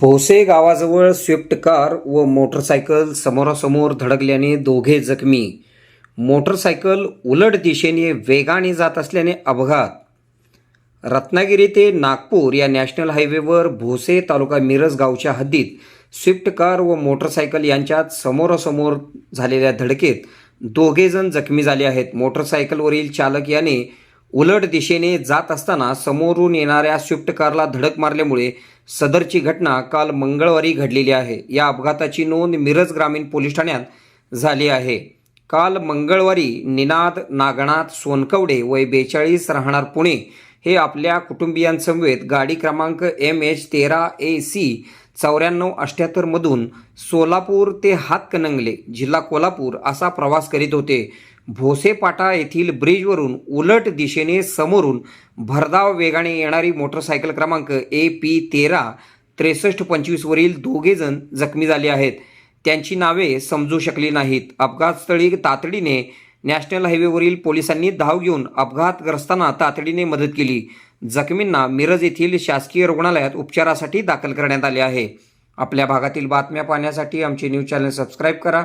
भोसे गावाजवळ Swift car व motorcycle समोरासमोर धडकल्याने दोघे जखमी. मोटरसायकल उलट दिशेने वेगाने जात असल्याने अपघात. रत्नागिरी ते नागपूर या नॅशनल हायवेवर भोसे तालुका मिरज गावच्या हद्दीत स्विफ्ट कार व मोटरसायकल यांच्यात समोरासमोर झालेल्या धडकेत दोघेजण जखमी झाले आहेत. मोटरसायकलवरील चालक याने उलट दिशेने जात असताना समोरून येणाऱ्या स्विफ्ट कारला धडक मारल्यामुळे सदरची घटना काल मंगळवारी घडलेली आहे. या अपघाताची नोंद मिरज ग्रामीण पोलीस ठाण्यात झाली आहे. काल मंगळवारी निनाद नागनाथ सोनकवडे वय बेचाळीस राहणार पुणे हे आपल्या कुटुंबियांसमवेत गाडी क्रमांक एम एच तेरा ए सी चौऱ्याण्णव अठ्ठ्याहत्तरमधून सोलापूर ते हातकणंगले जिल्हा कोल्हापूर असा प्रवास करीत होते. भोसेपाटा येथील ब्रिजवरून उलट दिशेने समोरून भरधाव वेगाने येणारी मोटरसायकल क्रमांक ए पी तेरा त्रेसष्ट पंचवीसवरील दोघेजण जखमी झाले आहेत. त्यांची नावे समजू शकली नाहीत. अपघातस्थळी तातडीने नॅशनल हायवेवरील पोलिसांनी धाव घेऊन अपघातग्रस्तांना तातडीने मदत केली. जखमींना मिरज येथील शासकीय रुग्णालयात उपचारासाठी दाखल करण्यात आले आहे. आपल्या भागातील बातम्या पाहण्यासाठी आमचे न्यूज चॅनल सबस्क्राईब करा.